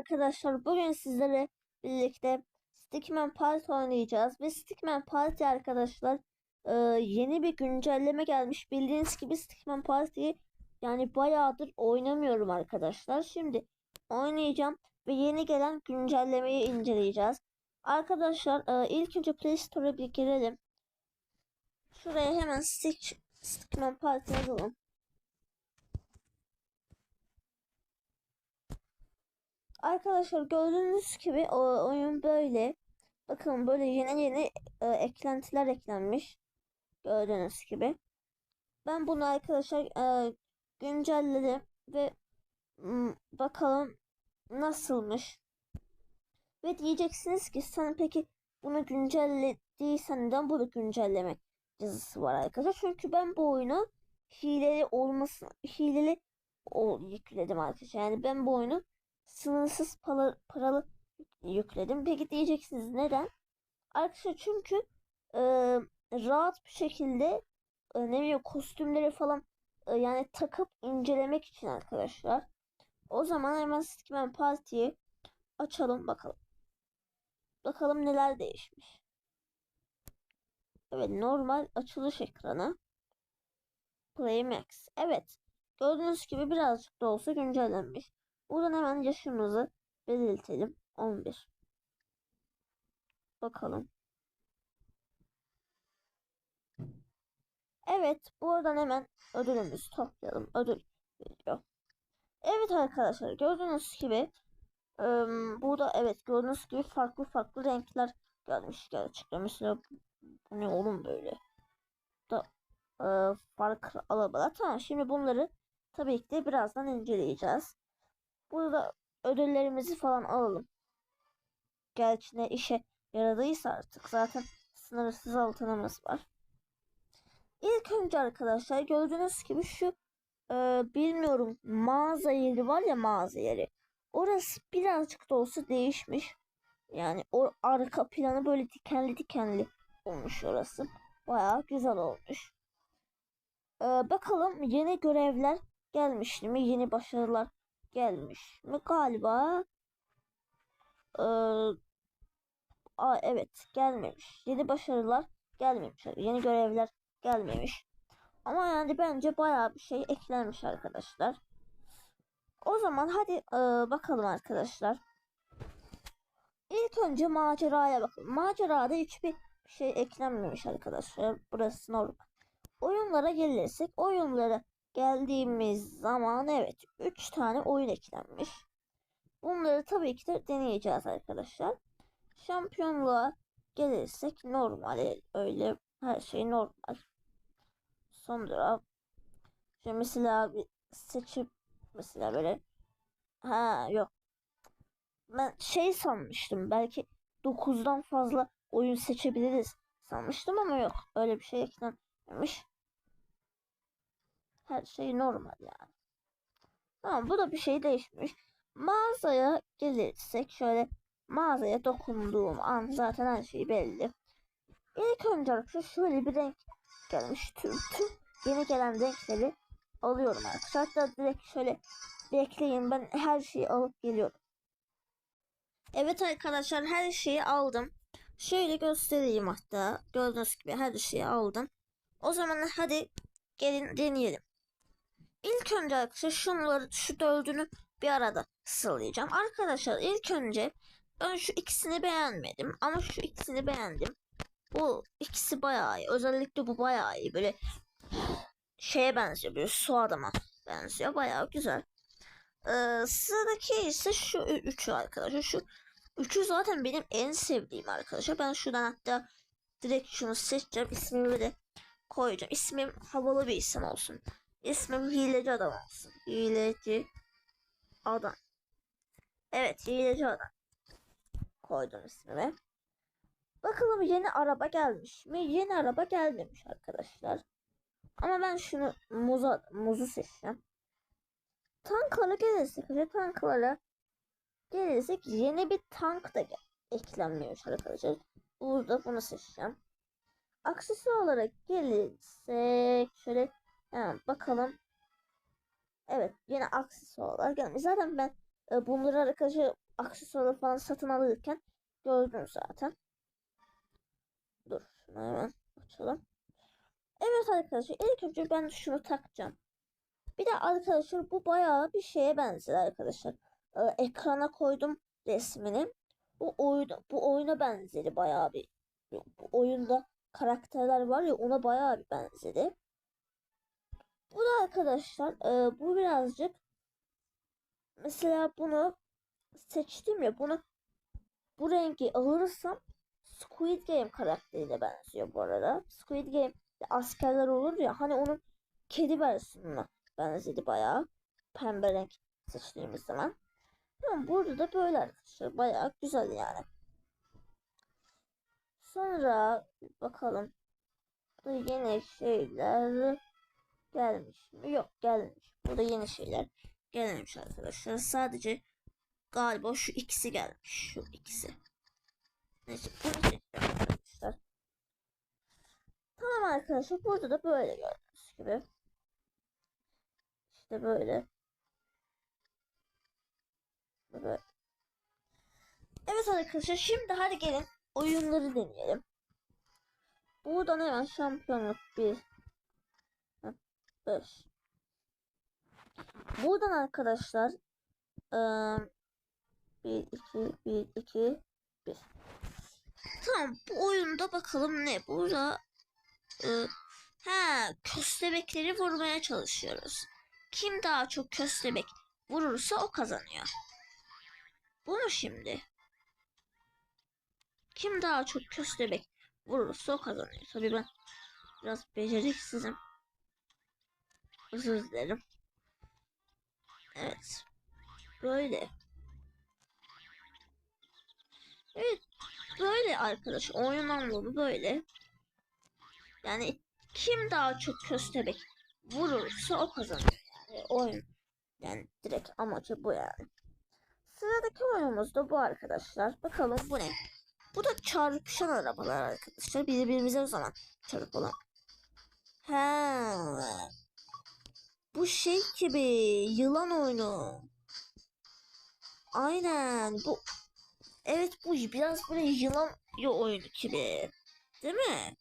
arkadaşlar bugün sizlerle birlikte Stickman Party oynayacağız ve Stickman Party arkadaşlar e, yeni bir güncelleme gelmiş. Bildiğiniz gibi Stickman Party'yi yani bayağıdır oynamıyorum arkadaşlar. Şimdi oynayacağım ve yeni gelen güncellemeyi inceleyeceğiz. Arkadaşlar e, ilk önce Play Store'a bir girelim. Şuraya hemen Stick, Stickman Party yazalım Arkadaşlar gördüğünüz gibi o oyun böyle. Bakın böyle yeni yeni e, eklentiler eklenmiş. Gördüğünüz gibi. Ben bunu arkadaşlar e, güncelledim ve bakalım nasılmış. Ve diyeceksiniz ki sen peki bunu güncellediysen neden bunu güncellemek yazısı var arkadaşlar. Çünkü ben bu oyunu hileli olmasın hileli o yükledim arkadaşlar. Yani ben bu oyunu sınırsız para, paralı yükledim. Peki diyeceksiniz neden? Arkadaşlar çünkü e, rahat bir şekilde e, ne bileyim kostümleri falan e, yani takıp incelemek için arkadaşlar. O zaman hemen Stickman Party'yi açalım bakalım. Bakalım neler değişmiş. Evet normal açılış ekranı. Play Max. Evet. Gördüğünüz gibi birazcık da olsa güncellenmiş. Buradan hemen yaşımızı belirtelim. 11. Bakalım. Evet, buradan hemen ödülümüzü toplayalım. Ödül veriyor. Evet arkadaşlar, gördüğünüz gibi burada evet gördüğünüz gibi farklı farklı renkler gelmiş gerçekten. Mesela bu ne oğlum böyle? Da farklı alabalar. Tamam, şimdi bunları tabii ki de birazdan inceleyeceğiz. Burada ödüllerimizi falan alalım. Gerçi ne işe yaradıysa artık zaten sınırsız altınımız var. İlk önce arkadaşlar gördüğünüz gibi şu e, bilmiyorum mağaza yeri var ya mağaza yeri. Orası birazcık da olsa değişmiş. Yani o arka planı böyle dikenli dikenli olmuş orası. Baya güzel olmuş. Ee, bakalım yeni görevler gelmiş mi? Yeni başarılar gelmiş mi? Galiba ee, evet gelmemiş. Yeni başarılar gelmemiş. Yeni görevler gelmemiş. Ama yani bence bayağı bir şey eklenmiş arkadaşlar. O zaman hadi e, bakalım arkadaşlar. İlk önce maceraya bakalım. Macerada hiçbir şey eklenmemiş arkadaşlar. Burası normal. Oyunlara gelirsek oyunlara geldiğimiz zaman evet 3 tane oyun eklenmiş. Bunları tabii ki de deneyeceğiz arkadaşlar. Şampiyonluğa gelirsek normal öyle her şey normal. Sonra şimdi mesela bir seçip mesela böyle ha yok ben şey sanmıştım belki 9'dan fazla oyun seçebiliriz sanmıştım ama yok öyle bir şey eklenmemiş. Her şey normal yani. Tamam bu da bir şey değişmiş. Mağazaya gelirsek şöyle mağazaya dokunduğum an zaten her şey belli. İlk önce şöyle bir renk gelmiş. Tüm, tüm yeni gelen renkleri alıyorum arkadaşlar. Direkt şöyle bekleyin ben her şeyi alıp geliyorum. Evet arkadaşlar her şeyi aldım. Şöyle göstereyim hatta. Gördüğünüz gibi her şeyi aldım. O zaman hadi gelin deneyelim. İlk önce arkadaşlar şunları şu dördünü bir arada sıralayacağım. Arkadaşlar ilk önce ben şu ikisini beğenmedim ama şu ikisini beğendim. Bu ikisi bayağı iyi. Özellikle bu bayağı iyi. Böyle şeye benziyor. Böyle su adama benziyor. Bayağı güzel. Ee, sıradaki ise şu üçü arkadaşlar. Şu üçü zaten benim en sevdiğim arkadaşlar. Ben şuradan hatta direkt şunu seçeceğim. İsmimi de koyacağım. İsmim havalı bir isim olsun. İsmim hileci adam olsun. Hileci adam. Evet hileci adam. Koydum ismimi. Bakalım yeni araba gelmiş mi? Yeni araba gelmemiş arkadaşlar. Ama ben şunu muza, muzu seçeceğim. Tanklara gelirsek, ve tanklara gelirsek yeni bir tank da eklenmiyor arkadaşlar. Burada bunu seçeceğim. Aksesuar olarak gelirsek şöyle yani bakalım. Evet yine aksesuarlar gelmiş. Zaten ben E, bunları arkadaşlar aksesuarı falan satın alırken gördüm zaten. Dur şunu hemen açalım. Evet arkadaşlar ilk önce ben şunu takacağım. Bir de arkadaşlar bu bayağı bir şeye benzer arkadaşlar. E, ekrana koydum resmini. Bu oyun bu oyuna benzeri bayağı bir. Bu oyunda karakterler var ya ona bayağı bir benzedi. Bu da arkadaşlar e, bu birazcık mesela bunu seçtim ya bunu bu rengi alırsam Squid Game karakterine benziyor bu arada. Squid Game askerler olur ya hani onun kedi versiyonuna benzedi bayağı. Pembe renk seçtiğimiz zaman. Ama burada da böyle arkadaşlar bayağı güzel yani. Sonra bakalım. Burada yeni şeyler gelmiş mi? Yok gelmemiş. Burada yeni şeyler gelmemiş arkadaşlar. Sadece galiba şu ikisi gelmiş. Şu ikisi. Neyse bunu seçeceğim arkadaşlar. Tamam arkadaşlar burada da böyle gördüğünüz gibi. İşte böyle. Böyle. Evet arkadaşlar şimdi hadi gelin oyunları deneyelim. Buradan hemen şampiyonluk 1 5 Buradan arkadaşlar 1 2 1 2 1 Tamam bu oyunda bakalım ne burada e, ha köstebekleri vurmaya çalışıyoruz. Kim daha çok köstebek vurursa o kazanıyor. Bu mu şimdi? Kim daha çok köstebek vurursa o kazanıyor. Tabii ben biraz beceriksizim. Özür dilerim. Evet. Böyle. Evet. Böyle arkadaş. Oyun anlamı böyle. Yani kim daha çok köstebek vurursa o kazanıyor. Yani oyun. Yani direkt amacı bu yani. Sıradaki oyunumuz da bu arkadaşlar. Bakalım bu ne? Bu da çarpışan arabalar arkadaşlar. Birbirimize o zaman çarpalım. Ha. Bu şey gibi yılan oyunu. Aynen bu. Evet bu biraz böyle yılan oyunu gibi. Değil mi?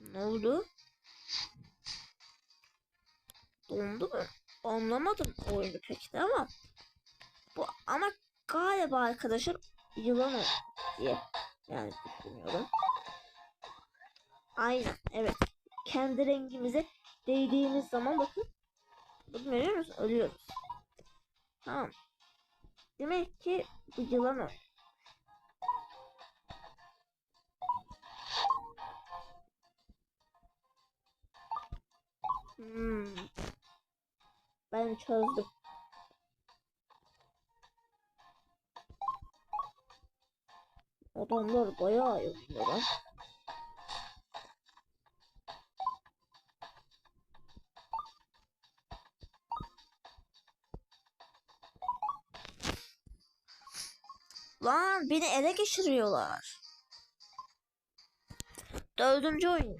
Ne oldu? Dondu mu? Anlamadım oyunu pek ama. Bu ama galiba arkadaşlar yılan diye yani düşünüyorum. Aynen evet. Kendi rengimize değdiğimiz zaman bakın. Bakın görüyor musun? Ölüyoruz. Tamam. Demek ki bu yılan o. Hmm. Ben çözdüm. Adamlar bayağı yapıyor lan. Beni ele geçiriyorlar. Dördüncü oyun.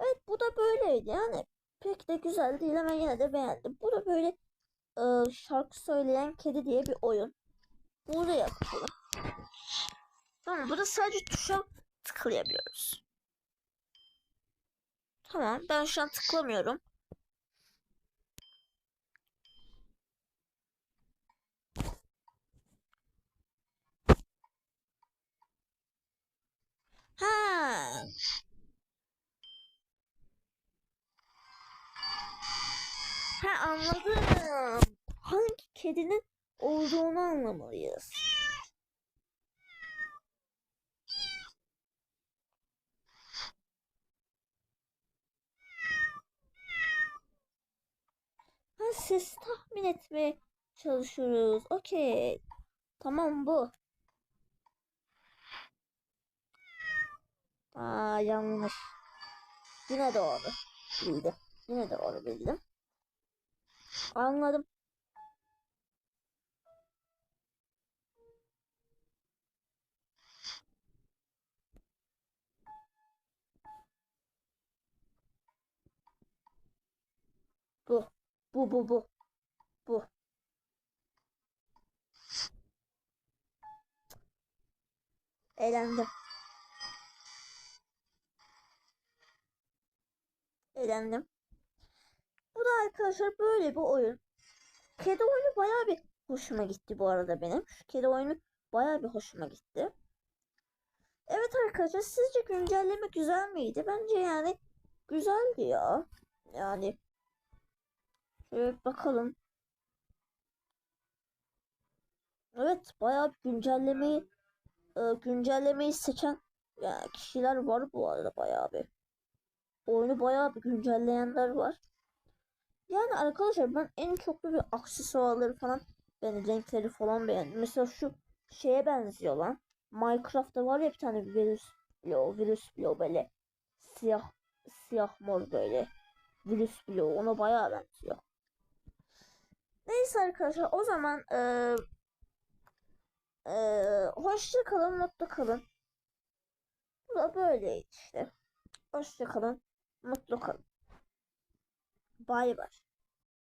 Evet bu da böyleydi yani. Pek de güzel değil ama yine de beğendim. Bu da böyle e, şarkı söyleyen kedi diye bir oyun. Burada yapalım. Tamam burada sadece tuşa tıklayabiliyoruz. Tamam ben şu an tıklamıyorum. Ha. Ha anladım. Hangi kedinin olduğunu anlamalıyız. Ha ses tahmin etmeye çalışıyoruz. Okey. Tamam bu. Aa yanlış. Yine doğru bildim. Yine doğru bildim. Anladım. Bu. Bu bu bu. Bu. Eğlendim. Eğlendim. Da arkadaşlar böyle bir oyun. Kedi oyunu bayağı bir hoşuma gitti bu arada benim. Şu kedi oyunu bayağı bir hoşuma gitti. Evet arkadaşlar sizce güncelleme güzel miydi? Bence yani güzeldi ya. Yani şöyle bakalım. Evet bayağı güncellemeyi e, güncellemeyi seçen yani kişiler var bu arada bayağı bir. Oyunu bayağı bir güncelleyenler var. Yani arkadaşlar ben en çok böyle aksesuarları falan ben renkleri falan beğendim. Mesela şu şeye benziyor lan. Minecraft'ta var ya bir tane virüs bloğu, virüs bloğu böyle siyah siyah mor böyle virüs bloğu ona bayağı benziyor. Neyse arkadaşlar o zaman eee eee hoşça kalın, mutlu kalın. Bu da böyleydi işte. Hoşça kalın, mutlu kalın. Bay bay.